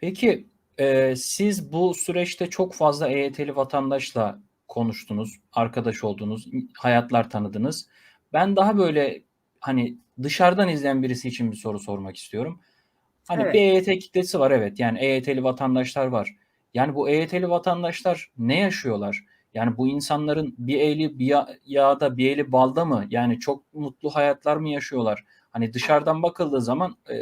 Peki e, siz bu süreçte çok fazla EYT'li vatandaşla konuştunuz, arkadaş oldunuz, hayatlar tanıdınız. Ben daha böyle hani dışarıdan izleyen birisi için bir soru sormak istiyorum. Hani Evet. bir EYT kitlesi var evet. Yani EYT'li vatandaşlar var. Yani bu EYT'li vatandaşlar ne yaşıyorlar? Yani bu insanların bir eli bir ya- yağda bir eli balda mı? Yani çok mutlu hayatlar mı yaşıyorlar? Hani dışarıdan bakıldığı zaman e,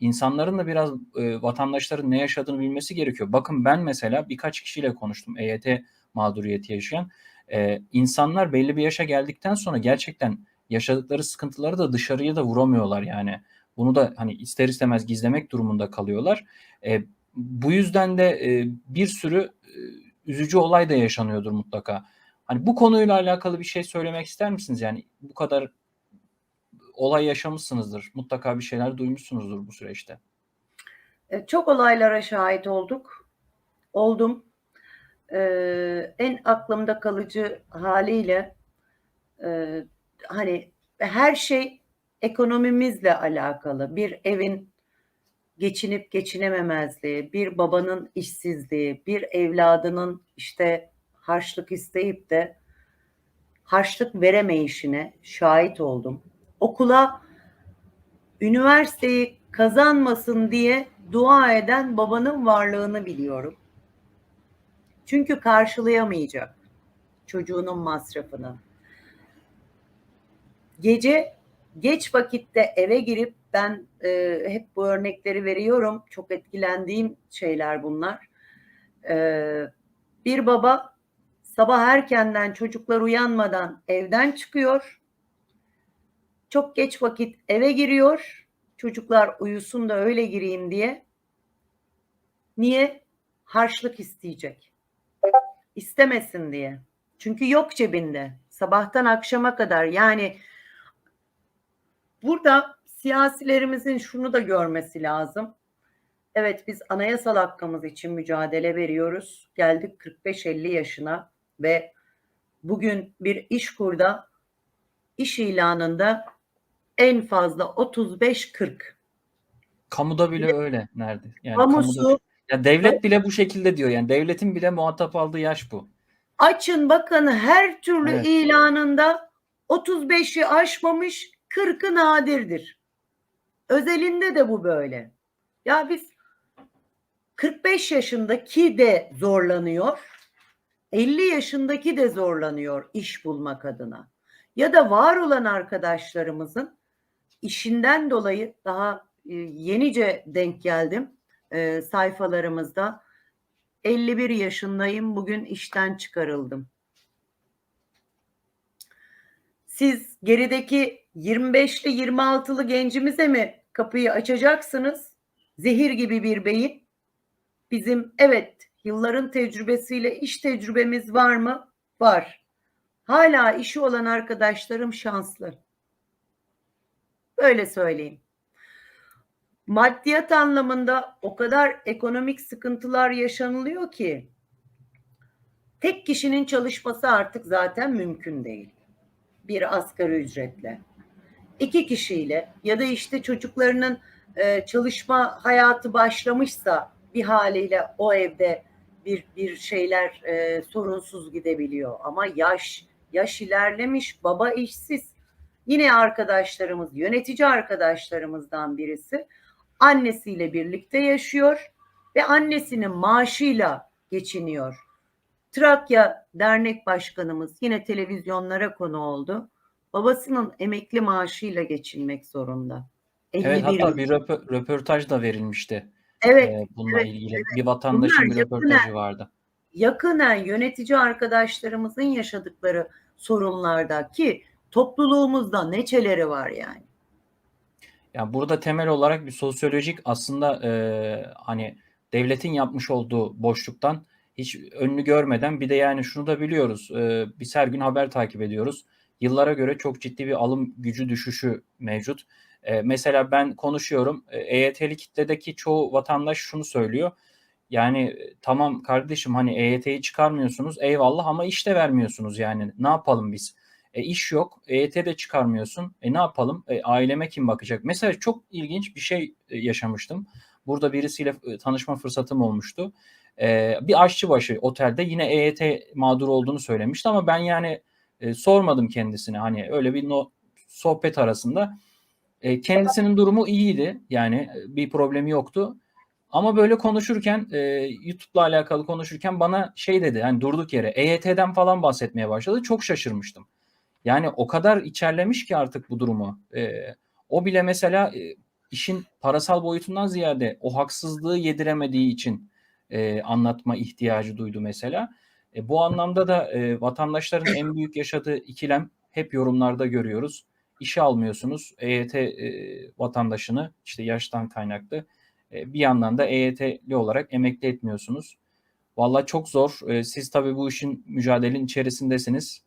insanların da biraz e, vatandaşların ne yaşadığını bilmesi gerekiyor. Bakın ben mesela birkaç kişiyle konuştum EYT mağduriyeti yaşayan. E, insanlar belli bir yaşa geldikten sonra gerçekten yaşadıkları sıkıntıları da dışarıya da vuramıyorlar yani. Bunu da hani ister istemez gizlemek durumunda kalıyorlar. E, bu yüzden de e, bir sürü e, üzücü olay da yaşanıyordur mutlaka. Hani bu konuyla alakalı bir şey söylemek ister misiniz? Yani bu kadar olay yaşamışsınızdır. Mutlaka bir şeyler duymuşsunuzdur bu süreçte. E, Çok olaylara şahit olduk. Oldum. Ee, en aklımda kalıcı haliyle e, hani her şey ekonomimizle alakalı. Bir evin geçinip geçinememezliği, bir babanın işsizliği, bir evladının işte harçlık isteyip de harçlık veremeyişine şahit oldum. Okula üniversiteyi kazanmasın diye dua eden babanın varlığını biliyorum. Çünkü karşılayamayacak çocuğunun masrafını. Gece geç vakitte eve girip ben e, hep bu örnekleri veriyorum. Çok etkilendiğim şeyler bunlar. E, bir baba sabah erkenden çocuklar uyanmadan evden çıkıyor. Çok geç vakit eve giriyor. Çocuklar uyusun da öyle gireyim diye. Niye? Harçlık isteyecek. İstemesin diye. Çünkü yok cebinde. Sabahtan akşama kadar yani burada siyasilerimizin şunu da görmesi lazım. Evet biz anayasal hakkımız için mücadele veriyoruz. Geldik 45-50 yaşına ve bugün bir iş kurda iş ilanında en fazla 35-40. Kamuda bile öyle nerede? Yani Kamusu kamuda ya devlet bile bu şekilde diyor. Yani devletin bile muhatap aldığı yaş bu. açın bakın her türlü Evet. ilanında 35'i aşmamış 40'ı nadirdir. Özelinde de bu böyle. Ya biz 45 yaşındaki de zorlanıyor. 50 yaşındaki de zorlanıyor iş bulmak adına. Ya da var olan arkadaşlarımızın işinden dolayı daha e, yenice denk geldim e, sayfalarımızda. 51 yaşındayım bugün işten çıkarıldım. Siz gerideki 25'li 26'lı gencimize mi kapıyı açacaksınız? Zehir gibi bir beyin. Bizim evet yılların tecrübesiyle iş tecrübemiz var mı? Var. Hala işi olan arkadaşlarım şanslı. Böyle söyleyeyim. Maddiyat anlamında o kadar ekonomik sıkıntılar yaşanılıyor ki tek kişinin çalışması artık zaten mümkün değil. Bir asgari ücretle. İki kişiyle ya da işte çocuklarının e, çalışma hayatı başlamışsa bir haliyle o evde bir bir şeyler e, sorunsuz gidebiliyor. Ama yaş yaş ilerlemiş, baba işsiz. Yine arkadaşlarımız, yönetici arkadaşlarımızdan birisi annesiyle birlikte yaşıyor ve annesinin maaşıyla geçiniyor. Trakya Dernek Başkanımız yine televizyonlara konu oldu. Babasının emekli maaşıyla geçinmek zorunda. Evet 51 hatta bir röpo- röportaj da verilmişti Evet, e, bununla evet, ilgili. Bir vatandaşın Bunlar bir röportajı yakinen- vardı. yakınen yönetici arkadaşlarımızın yaşadıkları sorunlarda ki topluluğumuzda neçeleri var yani. Yani burada temel olarak bir sosyolojik aslında e, hani devletin yapmış olduğu boşluktan hiç önünü görmeden bir de yani şunu da biliyoruz. E, biz her gün haber takip ediyoruz. Yıllara göre çok ciddi bir alım gücü düşüşü mevcut. E, mesela ben konuşuyorum. E, EYT'li kitledeki çoğu vatandaş şunu söylüyor. Yani e, tamam kardeşim hani EYT'yi çıkarmıyorsunuz eyvallah ama iş de vermiyorsunuz yani ne yapalım biz? E, iş yok. EYT de çıkarmıyorsun. E ne yapalım? E, aileme kim bakacak? Mesela çok ilginç bir şey e, yaşamıştım. Burada birisiyle e, tanışma fırsatım olmuştu. E, bir aşçıbaşı otelde yine EYT mağduru olduğunu söylemişti ama ben yani e, sormadım kendisine hani öyle bir no, sohbet arasında. E, kendisinin durumu iyiydi yani e, bir problemi yoktu. Ama böyle konuşurken e, YouTube'la alakalı konuşurken bana şey dedi hani durduk yere EYT'den falan bahsetmeye başladı. Çok şaşırmıştım. Yani o kadar içerlemiş ki artık bu durumu. E, o bile mesela e, işin parasal boyutundan ziyade o haksızlığı yediremediği için e, anlatma ihtiyacı duydu mesela. E, bu anlamda da e, vatandaşların en büyük yaşadığı ikilem hep yorumlarda görüyoruz. İşe almıyorsunuz EYT e, vatandaşını işte yaştan kaynaklı. E, bir yandan da EYT'li olarak emekli etmiyorsunuz. Valla çok zor. E, siz tabii bu işin mücadelenin içerisindesiniz.